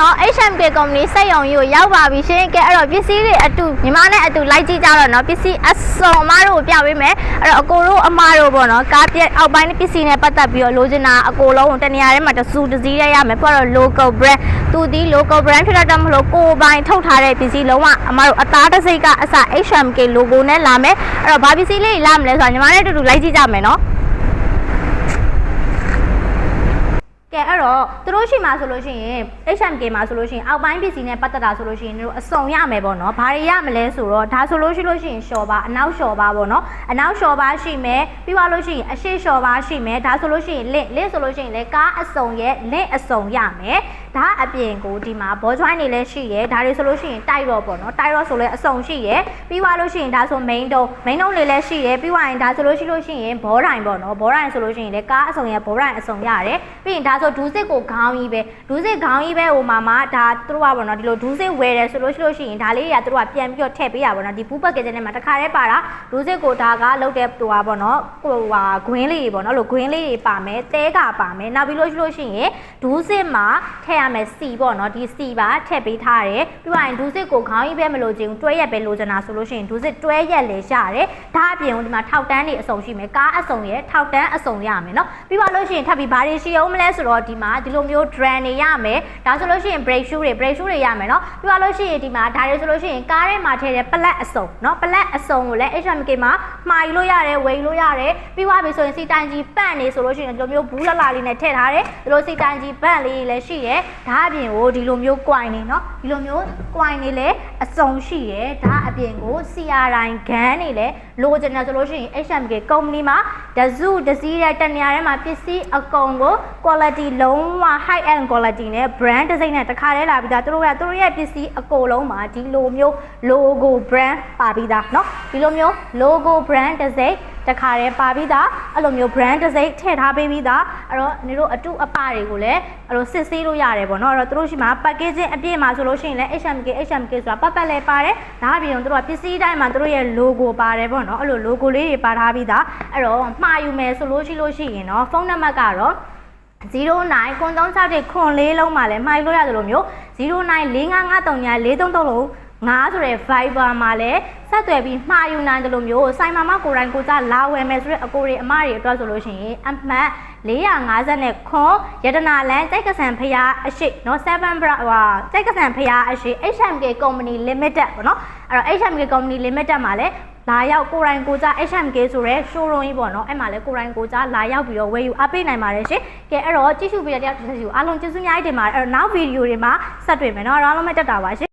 နော် HMK company စက်ရုံကြီးကိုရောက်ပါပြီရှင်ကဲအဲ့တော့ပစ္စည်းတွေအတူညီမနဲ့အတူလိုက်ကြည့်ကြတော့နော်ပစ္စည်းအစုံအမတို့ကိုပြပေးမယ်အဲ့တော့အကိုတို့အမတို့ပေါ့နော်ကားပြက်အောက်ပိုင်းပစ္စည်းနဲ့ပတ်သက်ပြီးတော့လိုချင်တာအကိုလုံးကိုတနေရာထဲမှာတစ်စုတစ်စည်းတည်းရမယ်ပြီးတော့ local brand သူဒီ local brand ဖြစ်တော့မလို့ကိုယ်ပိုင်ထုတ်ထားတဲ့ပစ္စည်းလုံးဝအမတို့အသားတစ်စိတ်ကအစ HMK logo နဲ့လာမယ်အဲ့တော့ဘာပစ္စည်းလေးလာမလဲဆိုတော့ညီမနဲ့အတူတူလိုက်ကြည့်ကြမယ်နော် ကဲအဲ့တော့သူတို့ရှိမှာဆိုလို့ရှိရင် HMK မှာဆိုလို့ရှိရင်အောက်ပိုင်းပစ္စည်းနဲ့ပတ်သက်တာဆိုလို့ရှိရင်တို့အစုံရမယ်ပေါ့နော်။ဘာတွေရမလဲဆိုတော့ဒါဆိုလို့ရှိလို့ရှိရင်ရှော့ပါအနောက်ရှော့ပါပေါ့နော်။အနောက်ရှော့ပါရှိမယ်ပြီးသွားလို့ရှိရင်အရှိရှော့ပါရှိမယ်ဒါဆိုလို့ရှိရင်လင့်လင့်ဆိုလို့ရှိရင်လည်းကားအစုံရဲ့လင့်အစုံရမယ်။ ဒါအပြင်ကိုဒီမှာဘောကျွိုင်းတွေလည်းရှိရဲဒါတွေဆိုလို့ရှိရင်တိုက်တော့ပေါ့နော်။တိုက်တော့ဆိုလည်းအစုံရှိရဲပြီးသွားလို့ရှိရင်ဒါဆို main တုံး main တုံးတွေလည်းရှိရဲပြီးသွားရင်ဒါဆိုလို့ရှိလို့ရှိရင်ဘောတိုင်ပေါ့နော်။ဘောတိုင်ဆိုလို့ရှိရင်လည်းကားအစုံရဲ့ဘောတိုင်အစုံရတယ်။ပြီးရင်ဒါဆိုဒူးစစ်ကိုခေါင်းကြီးပဲဒူးစစ်ခေါင်းကြီးပဲဟိုမှာမှာဒါသူတို့ကပေါ့နော်ဒီလိုဒူးစစ်ဝယ်တယ်ဆိုလို့ရှိလို့ရှိရင်ဒါလေးတွေကသူတို့ကပြန်ပြီးတော့ထည့်ပေးရပါတော့ဒီပူးပက်ကစ်ထဲမှာတစ်ခါတည်းပါတာဒူးစစ်ကိုဒါကလုတ်တဲ့ဟိုပါပေါ့နော်ဟိုဟာဂွင်းလေးတွေပေါ့နော်လို့ဂွင်းလေးတွေပါမယ်တဲကပါမယ်နောက်ပြီးလို့ရှိလို့ရှိရင်ဒူးစစ်မှာထည့်ရမယ်စီပေါ့နော်ဒီစီပါထည့်ပေးထားတယ်ပြီးတော့ရင်ဒူးစစ်ကိုခေါင်းကြီးပဲမလို့ချင်ဘူးတွဲရက်ပဲလိုချင်တာဆိုလို့ရှိရင်ဒူးစစ်တွဲရက်လေရတယ်ဒါအပြင်ဒီမှာထောက်တန်းတွေအစုံရှိမယ်ကားအစုံရဲ့ထောက်တန်းအစုံရမယ်နော်ပြီးပါလို့ရှိရင်ထပ်ပြီးဘာတွေရှိအောင်မလဲဆိုတော့ဒီမှာဒီလိုမျိုး drum တွေရမယ်ဒါဆိုလို့ရှိရင် brake shoe တွေ brake shoe တွေရမယ်နော်ပြီးပါလို့ရှိရင်ဒီမှာဒါတွေဆိုလို့ရှိရင်ကားထဲမှာထည့်တဲ့ plat အစုံနော် plat အစုံကိုလည်း HMK မှာမှာယူလို့ရတယ်ဝယ်ယူလို့ရတယ်ပြီးသွားပြီဆိုရင်စီတိုင်ကြီးပန့်နေဆိုလို့ရှိရင်ဒီလိုမျိုးဘူးလလာလေးနဲ့ထည့်ထားတယ်ဒီလိုစီတိုင်ကြီးပန့်လေးလည်းရှိရဲဒါအပြင်ကိုဒီလိုမျိုး coin နေနော်ဒီလိုမျိုး coin နေလည်းအစုံရှိရဲဒါအပြင်ကို CRI ဂန်းနေလည်းလိုချင်တယ်ဆိုလို့ရှိရင် HMK company မှာတစုတစည်းတဲ့တနေရာထဲမှာပစ္စည်းအကုန်ကို quality လုံးဝ high end quality နဲ့ brand တစ်စိမ့်နဲ့တစ်ခါတည်းလာပြီးသားသူတို့ကသူတို့ရဲ့ပစ္စည်းအကုန်လုံးမှာဒီလိုမျိုး logo brand ပါပြီးသားเนาะဒီလိုမျိုး logo brand တစ်စိမ့် တစ်ခါတည်းပါပြီးသားအဲ့လိုမျိုး brand တစ်စိမ့်ထည့်ထားပေးပြီးသားအဲ့တော့နေတို့အတုအပတွေကိုလည်းအဲ့လိုစစ်ဆေးလို့ရတယ်ပေါ့နော်အဲ့တော့သူတို့ရှိမှာ packaging အပြည့်မှာဆိုလို့ရှိရင်လည်း HMK HMK ဆိုတာပတ်ပတ်လဲပါတယ်ဒါအပြင်သူတို့ကပစ္စည်းတိုင်းမှာသူတို့ရဲ့ logo ပါတယ်ပေါ့နော်အဲ့လို logo လေးတွေပါထားပြီးသားအဲ့တော့မှာယူမယ်ဆိုလို့ရှိလို့ရှိရင်တော့ဖုန်းနံပါတ်ကတော့09ခွန်36တဲ့ခွန်လေးလုံးမှာလည်းမှာယူလို့ရတယ်လို့မျိုး09455343လုံး ငါဆိုတဲ့ Viber မှာလည်းဆက်သွယ်ပြီးမှာယူနိုင်တယ်လို့မျိုးစိုင်မာမကိုယ်တိုင်ကိုကြလာဝယ်မယ်ဆိုတဲ့အကိုတွေအမတွေအတွက်ဆိုလို့ရှိရင်အမှတ်450နဲ့ခွန်ရတနာလန်ကြိုက်ကဆန်ဖျားအရှိနော်7 bra ဟွာကြိုက်ကဆန်ဖျားအရှိ HMK Company Limited ပေါ့နော်အဲ့တော့ HMK Company Limited မှာလည်းလာရောက်ကိုယ်တိုင်ကိုကြ HMK ဆိုရဲ showroom ကြီးပေါ့နော်အဲ့မှာလည်းကိုယ်တိုင်ကိုကြလာရောက်ပြီးတော့ဝယ်ယူအပေးနိုင်ပါတယ်ရှင်ကဲအဲ့တော့ကြည့်ရှုပေးတဲ့တရားတစ်ချက်စီကိုအားလုံးကျေးဇူးများကြီးတင်ပါတယ်အဲ့တော့နောက်ဗီဒီယိုတွေမှာဆက်တွေ့မယ်နော်အားလုံးပဲတက်တာပါရှင်